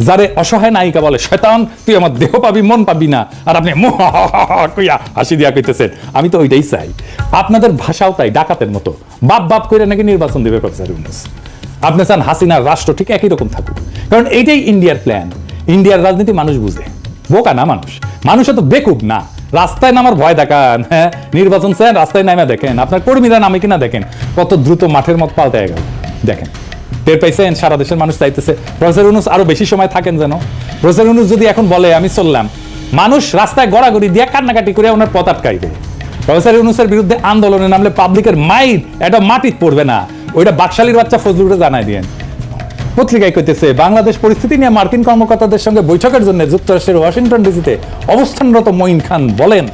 যারে অসহায় নায়িকা বলে, শয়তান, তুই আমার দেহ পাবি, মন পাবি না। আর আপনি কইয়া হাসি দিয়া কইতেছেন। আমি তো ওইটাই চাই। আপনাদের ভাষাও তাই, ডাকাতের মতো। বাপ বাপ করে নাকি নির্বাচন দেবে প্রফেসর ইউনুস? আপনি চান হাসিনার রাষ্ট্র ঠিক একই রকম থাকুক। কারণ এইটাই ইন্ডিয়ার প্ল্যান ইন্ডিয়ার রাজনীতি মানুষ বুঝে। বোকা না মানুষ। মানুষ তো বেকুব না। রাস্তায় নামার ভয় দেখান হ্যাঁ? নির্বাচন চান, রাস্তায় নামে দেখেন। আপনার কর্মীরা নামে কিনা দেখেন। কত দ্রুত মাঠের মত পাল্টে গেল। দেখেন। টের পাইছেন, সারা দেশের মানুষ চাইতেছে। প্রফেসর ইউনুস আরও বেশি সময় থাকেন যেন। প্রফেসর ইউনুস যদি এখন বলে, আমি চললাম। মানুষ রাস্তায় গড়াগড়ি দিয়ে কান্নাকাটি করে ওনার পথ আটকাইবে প্রফেসর ইউনুসের বিরুদ্ধে আন্দোলনে নামলে পাবলিকের মাইর এটা মাটিত পড়বে না। ওইটা বাকশালীর বাচ্চা ফজলুরে জানাই দিয়েন। পত্রিকায় কইতেছে, বাংলাদেশ পরিস্থিতি নিয়ে মার্কিন কর্মকর্তাদের সঙ্গে বৈঠকের জন্য যুক্তরাষ্ট্রের ওয়াশিংটন ডিসিতে অবস্থানরত মঈন খান বলেন।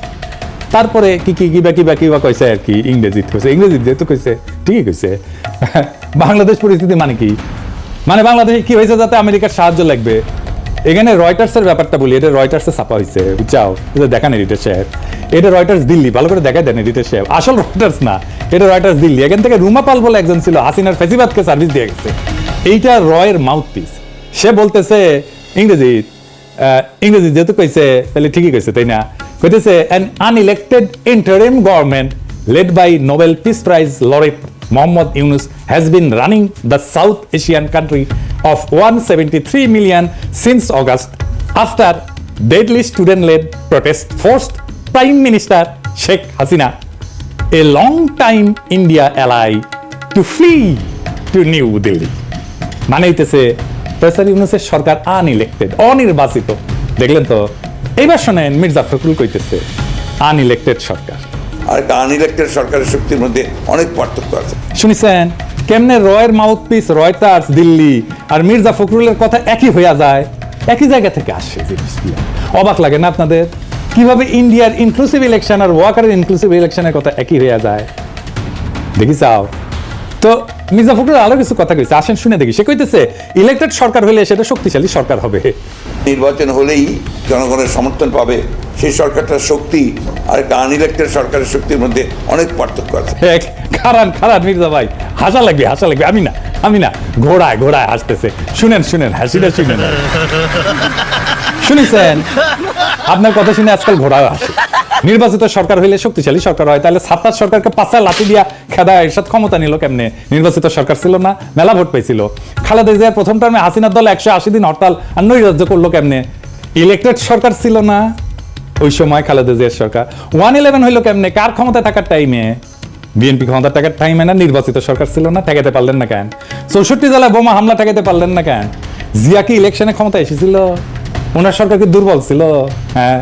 তারপরে কি কি কিবা কিবা কিবা কইছে আর কি, ইংরেজিতে কইছে। ইংরেজিতে যেহেতু কইছে, ঠিকই কইছে। বাংলাদেশ পরিস্থিতি মানে কি? মানে বাংলাদেশে কি হয়েছে যাতে আমেরিকার সাহায্য লাগবে? এখানে রয়টার্সের ব্যাপারটা বলি, এটা রয়টার্সে ছাপা হয়েছে, বুঝছাও? এটা দেখান এডিটর সাহেব। এটা রয়টার্স দিল্লি, ভালো করে দেখা দেন এডিটর সাহেব। আসল রয়টার্স না, এটা রয়টার্স দিল্লি। এখান থেকে রুমা পাল বলে একজন ছিল, হাসিনার ফেসিবাদকে সার্ভিস দিয়ে গেছে। এইটা রয়ের মাউথপিস সে বলতেছে, ইংরেজি ইংরেজি যেহেতু কইছে, তাহলে ঠিকই কইছে, তাই না? কইতেছে an unelected interim government led by Nobel peace prize laureate Mohammad Yunus has been running the South Asian country of 173 million since August after deadly student-led protest forced Prime Minister Sheikh Hasina, a long-time India ally, to flee to New Delhi. মানে হইতেছে professor ইউনুসের সরকার unelected অনির্বাচিত দেখলেন তো এইবার শোনেন মির্জা ফখরুল কইতেছে unelected সরকার আর একটা আনইলেক্টেড সরকারের শক্তির মধ্যে অনেক পার্থক্য আছে। শুনেছেন? কেমনে রয়ের মাউথপিস রয়টার্স দিল্লি আর মির্জা ফখরুলের কথা একই হইয়া যায়, একই জায়গা থেকে আসে অবাক লাগে না আপনাদের? কীভাবে ইন্ডিয়ার ইনক্লুসিভ ইলেকশন আর ওয়াকারের ইনক্লুসিভ ইলেকশনের কথা একই হইয়া যায়? দেখি চাও। তো মির্জা ফখরুল আরও কিছু কথা কইছে আসেন শুনে দেখি। সে কইতেছে ইলেক্টেড সরকার হলে সেটা শক্তিশালী সরকার হবে। নির্বাচন হলেই জনগণের সমর্থন পাবে। সেই সরকারটার শক্তি আর একটা আনইলেক্টেড সরকারের শক্তির মধ্যে অনেক পার্থক্য আছে। খারান খারান মির্জা ভাই হাসা লাগবে হাসা লাগবে। আমি না আমি না ঘোড়ায় ঘোড়ায় হাসতেছে। শুনেন শুনেন হাসিটা শুনেন। শুনেছেন? আপনার কথা শুনে আজকাল ঘোড়ায় আসে নির্বাচিত সরকার হইলে শক্তিশালী সরকার হয় তাহলে সাতাশ সরকারকে পাঁচা লাঠি দিয়া খেদা এরশাদ ক্ষমতা নিল কেমনে? নির্বাচিত সরকার ছিল না মেলা ভোট পাইছিল। খালেদা জিয়ার প্রথম টার্মে হাসিনার দল একশো আশি দিন হরতাল আর নৈরাজ্য করল কেমনে? ইলেক্টেড সরকার ছিল না ওই সময় খালেদা জিয়ার সরকার। ওয়ান ইলেভেন হইল কেমনে? কার ক্ষমতা থাকার টাইমে বিএনপি ক্ষমতা টাকার টাইমে না নির্বাচিত সরকার ছিল না ঠেকাতে পারলেন না কেন? চৌষট্টি জেলায় বোমা হামলা ঠেকাতে পারলেন না কেন? জিয়া কি ইলেকশনে ক্ষমতা এসেছিল? ওনার সরকার কি দুর্বল ছিল? হ্যাঁ,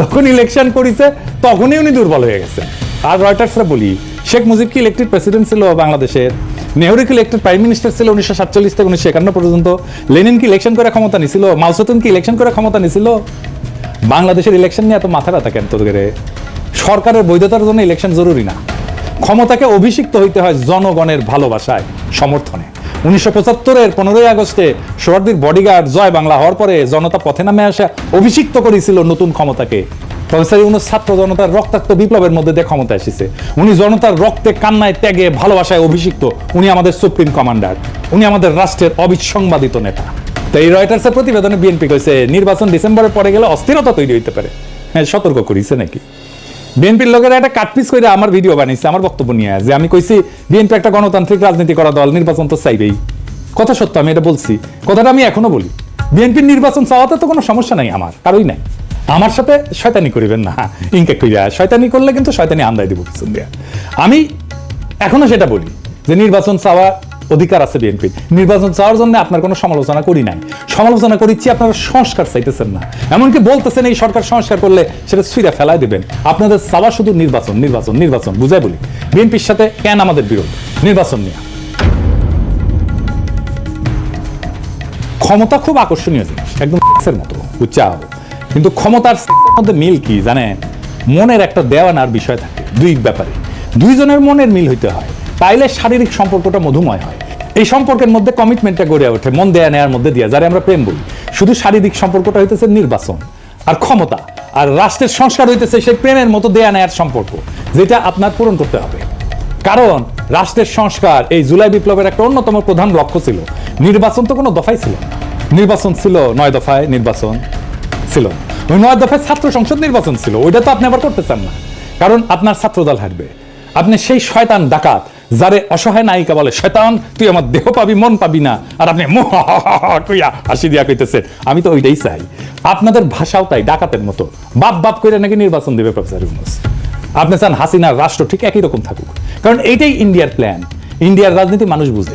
যখন ইলেকশন করেছে, তখনই উনি দুর্বল হয়ে গেছে আর রয়টার্সরা বলি, শেখ মুজিব কি ইলেকটেড প্রেসিডেন্ট ছিল বাংলাদেশের? নেহরু কি ইলেকটেড প্রাইম মিনিস্টার ছিল উনিশশো সাতচল্লিশ থেকে উনিশশো একান্ন পর্যন্ত? লেনিন কি ইলেকশন করে ক্ষমতা নিছিল? মাউসেতুন কি ইলেকশন করে ক্ষমতা নিছিল? বাংলাদেশের ইলেকশন নিয়ে এত মাথা ব্যথা কেন তোদের সরকারের বৈধতার জন্য ইলেকশন জরুরি না। ক্ষমতাকে অভিষিক্ত হইতে হয় জনগণের ভালোবাসায়, সমর্থনে। উনিশশো পঁচাত্তরের পনেরোই আগস্টে সোহরার্দির বডিগার্ড জয় বাংলা হওয়ার পরে জনতা পথে নামে আসা অভিষিক্ত করেছিল নতুন ক্ষমতাকে। ছাত্র জনতার রক্তাক্ত বিপ্লবের মধ্যে দিয়ে ক্ষমতা এসেছে। উনি জনতার রক্তে, কান্নায়, ত্যাগে, ভালোবাসায় অভিষিক্ত। উনি আমাদের সুপ্রিম কমান্ডার। উনি আমাদের রাষ্ট্রের অবিসংবাদিত নেতা। তো এই রয়টার্সের প্রতিবেদনে বিএনপি কইছে, নির্বাচন ডিসেম্বরে পরে গেলে অস্থিরতা তৈরি হইতে পারে। হ্যাঁ সতর্ক করিছে নাকি? বিএনপির লোকেরা একটা কাটপিস করে আমার ভিডিও বানিয়েছে আমার বক্তব্য নিয়ে যে আমি কইছি, বিএনপি একটা গণতান্ত্রিক রাজনীতি করা দল, নির্বাচন তো চাইবেই। কথা সত্য, আমি এটা বলছি। কথাটা আমি এখনও বলি। বিএনপির নির্বাচন চাওয়াতে তো কোনো সমস্যা নাই আমার, কারোই নাই। আমার সাথে শয়তানি করিবেন না ইনকে কইরা। শয়তানি করলে কিন্তু শয়তানি আন্দায় দিব আমি এখনও সেটা বলি যে নির্বাচন চাওয়া অধিকার আছে বিএনপি নির্বাচন চাওয়ার জন্য আপনার কোনো সমালোচনা করি নাই। সমালোচনা করিচ্ছি, আপনারা সংস্কার চাইতেছেন না। এমনকি বলতেছেন এই সরকার সংস্কার করলে সেটা সুইরা ফেলাই দেবেন। আপনাদের চাওয়া শুধু নির্বাচন নির্বাচন নির্বাচন, বুঝাই বলি। বিএনপির সাথে কেন আমাদের বিরোধ? নির্বাচন নিয়ে। ক্ষমতা খুব আকর্ষণীয় জিনিস, একদম সেক্সের মতো উচ্চাও কিন্তু ক্ষমতার মধ্যে মিল কি, জানেন? মনের একটা দেওয়ানার বিষয় থাকে, দুই ব্যাপারে। দুইজনের মনের মিল হইতে হয়। তাইলে শারীরিক সম্পর্কটা মধুময় হয়। এই সম্পর্কের মধ্যে কমিটমেন্টটা গড়ে ওঠে, মন দেয়া নেয়ার মধ্যে দিয়া, যারা আমরা প্রেম বলি। শুধু শারীরিক সম্পর্কটা হইতেছে নির্বাচন, আর ক্ষমতা, আর রাষ্ট্রের সংস্কার হইতেছে সেই প্রেমের মতো দেয়া নেয়ার সম্পর্ক, যেটা আপনার পূরণ করতে হবে। কারণ, রাষ্ট্রের সংস্কার এই জুলাই বিপ্লবের একটা অন্যতম প্রধান লক্ষ্য ছিল। নির্বাচন তো কোনো দফাই ছিল নির্বাচন ছিল নয় দফায় নির্বাচন ছিল ওই নয় দফায় ছাত্র সংসদ নির্বাচন ছিল, ওইটা তো আপনি আবার করতে চান না। কারণ আপনার ছাত্রদল হারবে। আপনি সেই শয়তান ডাকাত যারে অসহায় নায়িকা বলে, শয়তান, তুই আমার দেহ পাবি, মন পাবি না। আর আপনি কইয়া হাসি দিয়া কইতেছেন আমি তো ওইটাই চাই। আপনাদের ভাষাও তাই, ডাকাতের মতো। বাপ বাপ করে নাকি নির্বাচন দেবে প্রফেসর ইউনুস। আপনি চান হাসিনার রাষ্ট্র ঠিক একই রকম থাকুক। কারণ এইটাই ইন্ডিয়ার প্ল্যান। ইন্ডিয়ার রাজনীতি মানুষ বুঝে।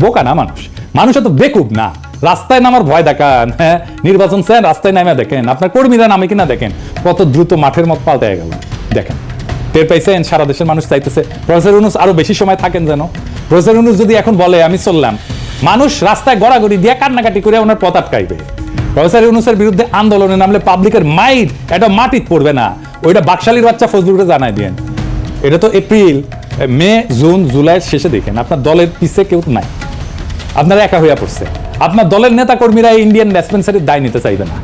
বোকা না মানুষ। মানুষ এত বেকুব না। রাস্তায় নামার ভয় দেখান হ্যাঁ? নির্বাচন চান, রাস্তায় নামে দেখেন। আপনার কর্মীরা নামে কিনা দেখেন। কত দ্রুত মাঠের মত পাল্টে গেল। দেখেন। টের পাইছেন সারা দেশের মানুষ চাইতেছে। প্রফেসর ইউনুস আরও বেশি সময় থাকেন যেন। প্রফেসর ইউনুস যদি এখন বলে, আমি চললাম। মানুষ রাস্তায় গড়াগড়ি দিয়ে কান্নাকাটি করে ওনার পথ আটকাইবে। প্রফেসর ইউনুসের বিরুদ্ধে আন্দোলনে নামলে পাবলিকের মাইর এটা মাটিত পড়বে না। ওইটা বাকশালীর বাচ্চা ফজলুরে জানাই দিয়েন। এটা তো এপ্রিল, মে, জুন, জুলাইয়ের শেষে দেখেন, আপনার দলের পিছে কেউ নাই। আপনারা একা হইয়া পড়ছে। আপনার দলের নেতা কর্মীরা ইন্ডিয়ান ডিসপেন্সারির দায় নিতে চাইবে না।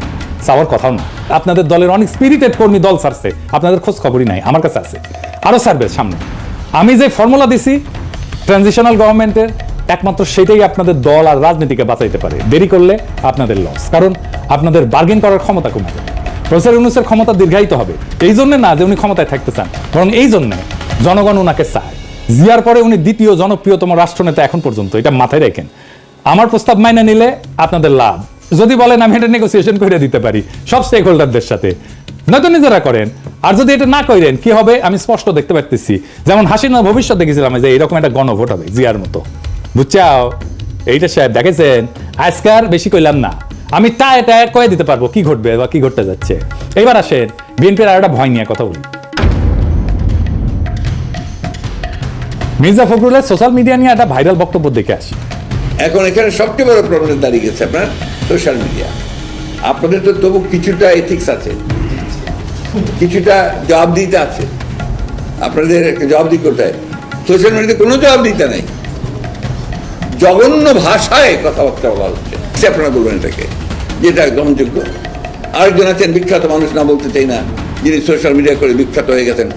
চাওয়ার কথাও না। আপনাদের দলের অনেক স্পিরিটেড কর্মী দল ছাড়ছে। আপনাদের খোঁজ খবরই নাই, আমার কাছে আছে। আরও ছাড়বে সামনে। আমি যে ফর্মুলা দিছি ট্রানজিশনাল গভর্নমেন্টের একমাত্র সেটাই আপনাদের দল আর রাজনীতিকে বাঁচাইতে পারে। দেরি করলে আপনাদের লস কারণ আপনাদের বার্গেন করার ক্ষমতা কমে যাবে। প্রফেসর ইউনুসের ক্ষমতা দীর্ঘায়িত হবে। এই জন্য না যে উনি ক্ষমতায় থাকতে চান, বরং এই জন্যে জনগণ ওনাকে চায়। জিয়ার পরে উনি দ্বিতীয় জনপ্রিয়তম রাষ্ট্রনেতা এখন পর্যন্ত, এটা মাথায় রেখেন। আমার প্রস্তাব মাইনে নিলে আপনাদের লাভ। যদি বলেন, আমি এটা নেগোসিয়েশন করে দিতে পারি সব স্টেক হোল্ডারদের সাথে। নয়তো নিজেরা করেন। আর যদি এটা না করেন, কি হবে? আমি স্পষ্ট দেখতে পারতেছি। যেমন হাসিনা ভবিষ্যৎ দেখেছিলাম যে এরকম একটা গণভোট হবে, জিয়ার মতো। বুঝছাও? এইটা সাহেব দেখেছেন? আজকার বেশি কইলাম না। আমি টায় টায় কয়ে দিতে পারব কি ঘটবে বা কি ঘটতে যাচ্ছে। এবার আসেন, বিএনপির আর একটা ভয় নিয়ে কথা বলি। মির্জা ফখরুলের সোশ্যাল মিডিয়া নিয়ে একটা ভাইরাল বক্তব্য দেখে আসি। এখন এখানে সবচেয়ে বড় প্রবলেম দাঁড়িয়ে গেছে আপনার সোশ্যাল মিডিয়া আপনাদের তো তবু কিছুটা এথিক্স আছে। কিছুটা জবাবদিহিতা আছে। আপনাদের একটা জবাবদিহি করতে হয় সোশ্যাল মিডিয়াতে কোনো জবাবদিহিতা নেই। জঘন্য ভাষায় কথাবার্তা বলা হচ্ছে। সে আপনারা বলবেন এটাকে যেটা গ্রহণযোগ্য। আরেকজন আছেন, বিখ্যাত মানুষ, না বলতে চাই না, যিনি সোশ্যাল মিডিয়া করে বিখ্যাত হয়ে গেছেন।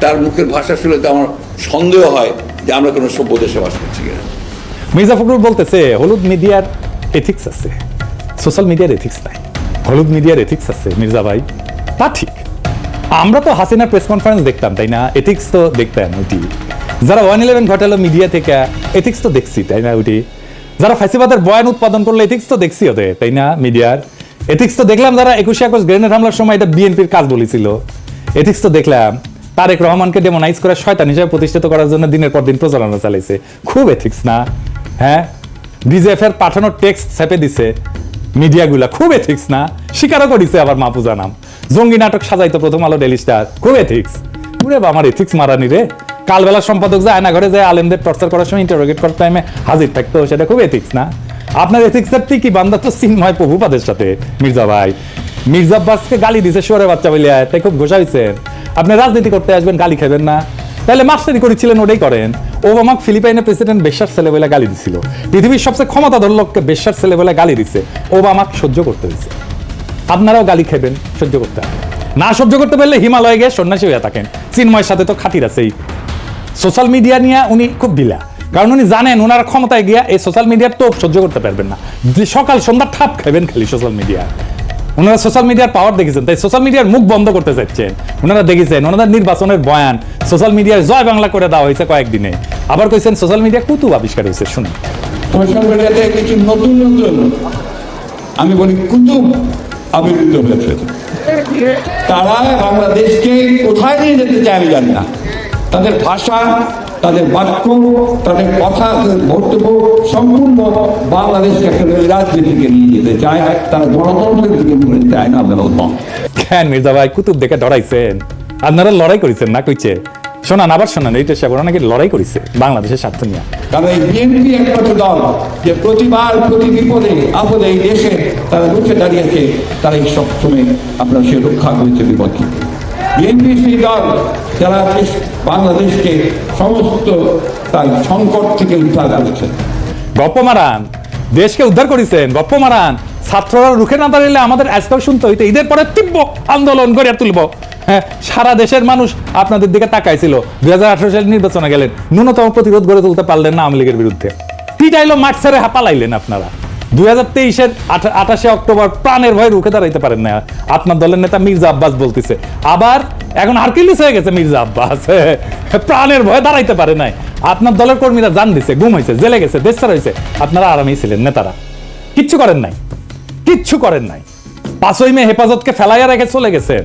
তার মুখের ভাষা শুনে তো আমার সন্দেহ হয় যে আমরা কোনো সভ্য দেশে বাস করছি কিনা। মির্জা ফখরুল বলতেছে, হলুদ মিডিয়ার এথিক্স আছে সোশ্যাল মিডিয়ার এথিক্স নাই। হলুদ মিডিয়ার এথিক্স আছে, মির্জা ভাই। তা ঠিক। আমরা তো হাসিনার প্রেস কনফারেন্স দেখতাম, তাই না? এথিক্স তো দেখতাম ওইটি। যারা ওয়ান ইলেভেন ঘটালো মিডিয়া থেকে এথিক্স তো দেখছি, তাই না ওইটি? যারা ফাইসিবাদের বয়ান উৎপাদন করল এথিক্স তো দেখছি ওদের, তাই না মিডিয়ার? এথিক্স তো দেখলাম যারা একুশে আগস্ট গ্রেনেড হামলার সময় এটা বিএনপির কাজ বলেছিল। এথিক্স তো দেখলাম, তারেক রহমানকে ডেমোনাইজ করে শয়তান হিসেবে প্রতিষ্ঠিত করার জন্য দিনের পর দিন প্রচারণা চালাইছে। খুব এথিক্স না? হ্যাঁ? ডিজিএফ এর পাঠানো টেক্সট চেপে দিছে। মিডিয়াগুলা খুব এথিক্স না? স্বীকারও করিছে আবার মাহফুজা নাম। জঙ্গি নাটক সাজাইতো প্রথম আলো ডেলি স্টার খুব এথিক্স পুরে বা আমার এথিক্স মারানি রে। কালবেলা সম্পাদক যায় আয়না ঘরে যায় আলেমদের টর্চার করার সময় ইন্টারোগেট করার টাইমে হাজির থাকতো, সেটা খুব এথিক্স না? আপনার এথিক্সের টিকি বান্ধা তো চিন্ময় প্রভুপাদের সাথে, মির্জা ভাই। মির্জা আব্বাসকে গালি দিছে শোরে বাচ্চা বলে, তাই খুব ঘোষাইছেন আপনি রাজনীতি করতে আসবেন, গালি খাবেন না। তাহলে মাস্টারি করেছিলেন, ওটাই করেন। ওবামাক ফিলিপাইনের প্রেসিডেন্ট বেশ্যার ছেলে বলে গালি দিছিল। পৃথিবীর সবচেয়ে ক্ষমতাধর লোককে বেশ্যার ছেলে বলে গালি দিছে। ওবামাক সহ্য করতে হয়েছে আপনারাও গালি খাবেন, সহ্য করতে না সহ্য করতে পারলে হিমালয়ে গিয়ে সন্ন্যাসী হয়ে থাকেন। চিন্ময়ের সাথে তো খাতির আছেই। সোশ্যাল মিডিয়া নিয়ে উনি খুব ঢিলা। কারণ উনি জানেন ওনার ক্ষমতায় গিয়া এই সোশ্যাল মিডিয়ার তো সহ্য করতে পারবেন না। সকাল সন্ধ্যা ঠাপ খাবেন খালি সোশ্যাল মিডিয়া। ওনারা সোশ্যাল মিডিয়ার পাওয়ার দেখেছেন, তাই সোশ্যাল মিডিয়ার মুখ বন্ধ করতে চাচ্ছেন ওনারা দেখেছেন ওনাদের নির্বাচনের বয়ান সোশ্যাল মিডিয়ার জয় বাংলা করে দেওয়া হয়েছে কয়েকদিনে। আবার কইছেন সোশ্যাল মিডিয়া কুতুব আবিষ্কার হয়েছে শুনুন। সোশ্যাল মিডিয়াতে কিছু নতুন নতুন আমি বলি কুতুব আবির্ভূত হয়েছে। তারা বাংলাদেশকে কোথায় নিয়ে যেতে চায় আমি জানি না। তাদের ভাষা তাদের বাক্য তাদের কথা বক্তব্য সম্পূর্ণ বাংলাদেশকে একটা রাজনীতিকে নিয়ে যেতে চায়। তারা গণতন্ত্রের দিকে নিয়ে যেতে চায় না কেন মির্জা ভাই কুতুব দেখে ডরাইছেন? আপনারা লড়াই করেছেন না কইছে? শোনান আবার শোনান এইটা সে নাকি লড়াই করেছে বাংলাদেশের স্বার্থ নিয়ে। কারণ এই বিএনপি একমাত্র দল যে প্রতিবার প্রতি বিপদে আপদে এই দেশে তারা রুখে দাঁড়িয়েছে তারাই সবসময় আপনার সে রক্ষা করেছে বিপদকে। বিএনপি সেই দল যারা বাংলাদেশকে সমস্ত তার সংকট থেকে উদ্ধার করেছে। গপ্প মারান দেশকে উদ্ধার করেছেন গপ্প মারান। ছাত্ররা রুখে না দাঁড়ালে আমাদের আজকাল শুনতে হইতো ঈদের পরে তীব্র আন্দোলন গড়ে তুলব। সারা দেশের মানুষ আপনাদের দিকে তাকাইছিল। দুই হাজার আঠারো সালে নির্বাচনে গেলেন। ন্যূনতম প্রতিরোধ গড়ে তুলতে পারলেন না আওয়ামী লীগের বিরুদ্ধে। পিটাইলো মাঠ ছেড়ে হাঁপালাইলেন আপনারা। দুই হাজার তেইশের আঠাশে অক্টোবর প্রাণের ভয় রুখে দাঁড়াইতে পারেন না। আপনার দলের নেতা মির্জা আব্বাস বলতেছে। আবার এখন হারকিলিস হয়ে গেছে মির্জা আব্বাস। প্রাণের ভয় দাঁড়াইতে পারে নাই। আপনার দলের কর্মীরা জান দিছে, গুম হয়েছে জেলে গেছে দেশ ছাড়া হয়েছে আপনারা আরামেই ছিলেন নেতারা। কিচ্ছু করেন নাই। কিচ্ছু করেন নাই। পাঁচই মে হেফাজতকে ফেলাইয়া রেখে চলে গেছেন।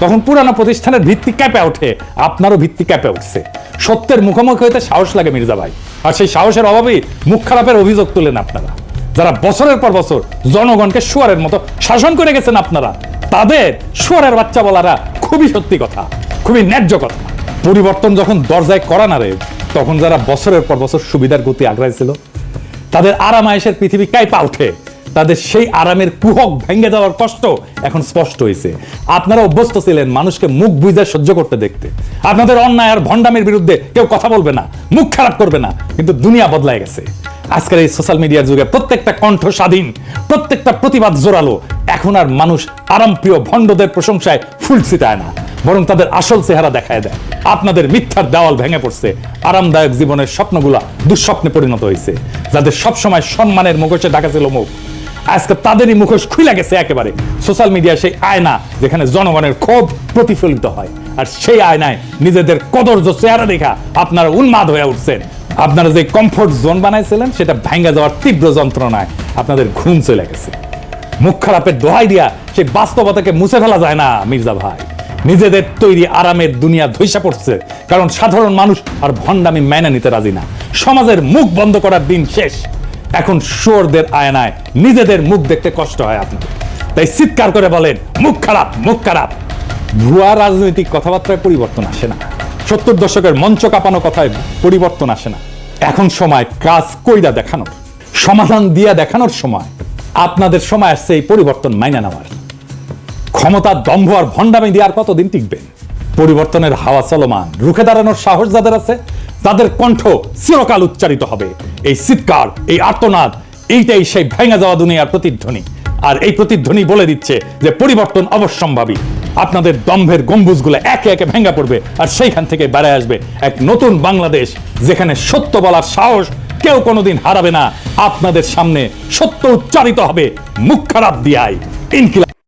তখন পুরানো প্রতিষ্ঠানের ভিত্তি ক্যাপে ওঠে। আপনারও ভিত্তি ক্যাপে উঠছে। সত্যের মুখোমুখি হইতে সাহস লাগে মির্জা ভাই। আর সেই সাহসের অভাবেই মুখ খারাপের অভিযোগ তুলেন আপনারা। যারা বছরের পর বছর জনগণকে শুয়ারের মতো শাসন করে গেছেন আপনারা, তাদের শুয়ারের বাচ্চা বলারা খুবই সত্যি কথা, খুবই ন্যায্য কথা। পরিবর্তন যখন দরজায় করা না রে, তখন যারা বছরের পর বছর সুবিধার গতি আগ্রায় ছিল তাদের আরাম আয়েসের পৃথিবী কাইপা ওঠে। তাদের সেই আরামের কুহক ভেঙে যাওয়ার কষ্ট এখন স্পষ্ট হয়েছে। আপনারা অভ্যস্ত ছিলেন মানুষকে মুখ বুঝে সহ্য করতে দেখতে। আপনাদের অন্যায় আর ভণ্ডামের বিরুদ্ধে কেউ কথা বলবে না, মুখ খারাপ করবে না, কিন্তু দুনিয়া বদলায় গেছে। আজকের এই সোশ্যাল মিডিয়ার যুগে প্রত্যেকটা কণ্ঠ স্বাধীন, প্রত্যেকটা প্রতিবাদ জোরালো। এখন আর মানুষ আরামপ্রিয় ভণ্ডদের প্রশংসায় ফুল ছিটায় না, বরং তাদের আসল চেহারা দেখায় দেয়। আপনাদের মিথ্যার দেওয়াল ভেঙে পড়ছে, আরামদায়ক জীবনের স্বপ্নগুলা দুঃস্বপ্নে পরিণত হয়েছে। যাদের সবসময় সম্মানের মুখোশে ঢাকা ছিল মুখ আজকে তাদেরই মুখোশ খুলে গেছে একেবারে। সোশ্যাল মিডিয়া সেই আয়না যেখানে জনগণের ক্ষোভ প্রতিফলিত হয়। আর সেই আয়নায় নিজেদের কদর্য চেহারা দেখা আপনারা উন্মাদ হয়ে উঠছেন। আপনারা যে কমফোর্ট জোন বানাইছিলেন, সেটা ভেঙে যাওয়ার তীব্র যন্ত্রণায় আপনাদের ঘুম চলে গেছে। মুখ খারাপের দোহাই দিয়া সেই বাস্তবতাকে মুছে ফেলা যায় না, মির্জা ভাই। নিজেদের তৈরি আরামের দুনিয়া ধৈসা পড়ছে, কারণ সাধারণ মানুষ আর ভণ্ডামি মেনে নিতে রাজি না। সমাজের মুখ বন্ধ করার দিন শেষ। এখন শোরদের আয়নায় নিজেদের মুখ দেখতে কষ্ট হয় আপনাদের। তাই চিৎকার করে বলেন, মুখ খারাপ মুখ খারাপ। ভুয়া রাজনৈতিক কথাবার্তায় পরিবর্তন আসে না। সত্তর দশকের মঞ্চ কাঁপানো কথায় পরিবর্তন আসে না। এখন সময় কাজ কইরা দেখানোর, সমাধান দিয়া দেখানোর সময়। আপনাদের সময় আসছে এই পরিবর্তন মাইনা নেওয়ার। ক্ষমতা দম্ভ আর ভণ্ডামি দিয়ে আর কতদিন টিকবেন পরিবর্তনের হাওয়া চলমান, রুখে দাঁড়ানোর সাহস যাদের আছে, তাদের কণ্ঠ চিরকাল উচ্চারিত হবে। এই চিৎকার এই আর্তনাদ, এইটাই সেই ভেঙে যাওয়া দুনিয়ার প্রতিধ্বনি। আর এই প্রতিধ্বনি বলে দিচ্ছে যে পরিবর্তন অবশ্যম্ভাবী। আপনাদের দম্ভের গম্বুজগুলো একে একে ভেঙে পড়বে আর সেইখান থেকে বেড়ে আসবে এক নতুন বাংলাদেশ যেখানে সত্য বলার সাহস কেউ কোনোদিন হারাবে না। আপনাদের সামনে সত্য উচ্চারিত হবে মুখ খারাপ দিয়াই ইনকিলাব